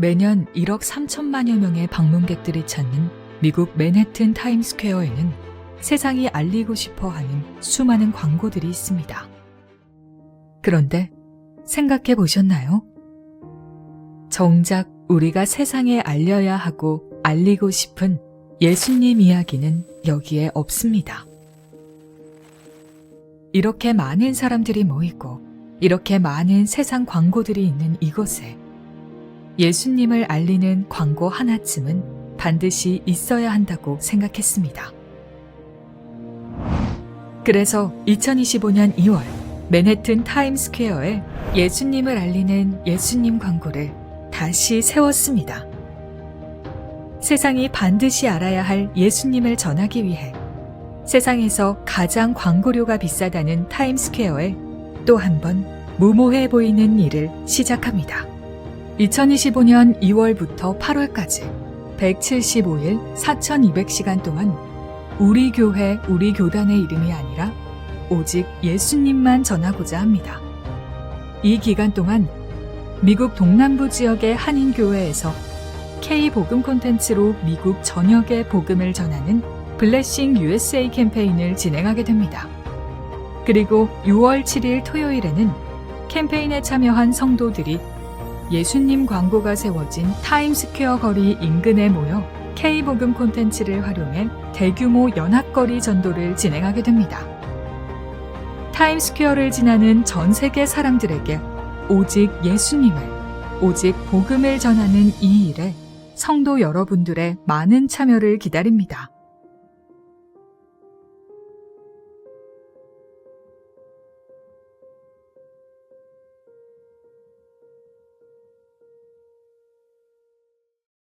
매년 1억 3천만여 명의 방문객들이 찾는 미국 맨해튼 타임스퀘어에는 세상이 알리고 싶어 하는 수많은 광고들이 있습니다. 그런데 생각해 보셨나요? 정작 우리가 세상에 알려야 하고 알리고 싶은 예수님 이야기는 여기에 없습니다. 이렇게 많은 사람들이 모이고 이렇게 많은 세상 광고들이 있는 이곳에 예수님을 알리는 광고 하나쯤은 반드시 있어야 한다고 생각했습니다. 그래서 2025년 2월 맨해튼 타임스퀘어에 예수님을 알리는 예수님 광고를 다시 세웠습니다. 세상이 반드시 알아야 할 예수님을 전하기 위해 세상에서 가장 광고료가 비싸다는 타임스퀘어에 또 한 번 무모해 보이는 일을 시작합니다. 2025년 2월부터 8월까지 175일 4,200시간 동안 우리 교회, 우리 교단의 이름이 아니라 오직 예수님만 전하고자 합니다. 이 기간 동안 미국 동남부 지역의 한인교회에서 K 복음 콘텐츠로 미국 전역의 복음을 전하는 블레싱 USA 캠페인을 진행하게 됩니다. 그리고 6월 7일 토요일에는 캠페인에 참여한 성도들이 예수님 광고가 세워진 타임스퀘어 거리 인근에 모여 K복음 콘텐츠를 활용해 대규모 연합거리 전도를 진행하게 됩니다. 타임스퀘어를 지나는 전 세계 사람들에게 오직 예수님을, 오직 복음을 전하는 이 일에 성도 여러분들의 많은 참여를 기다립니다.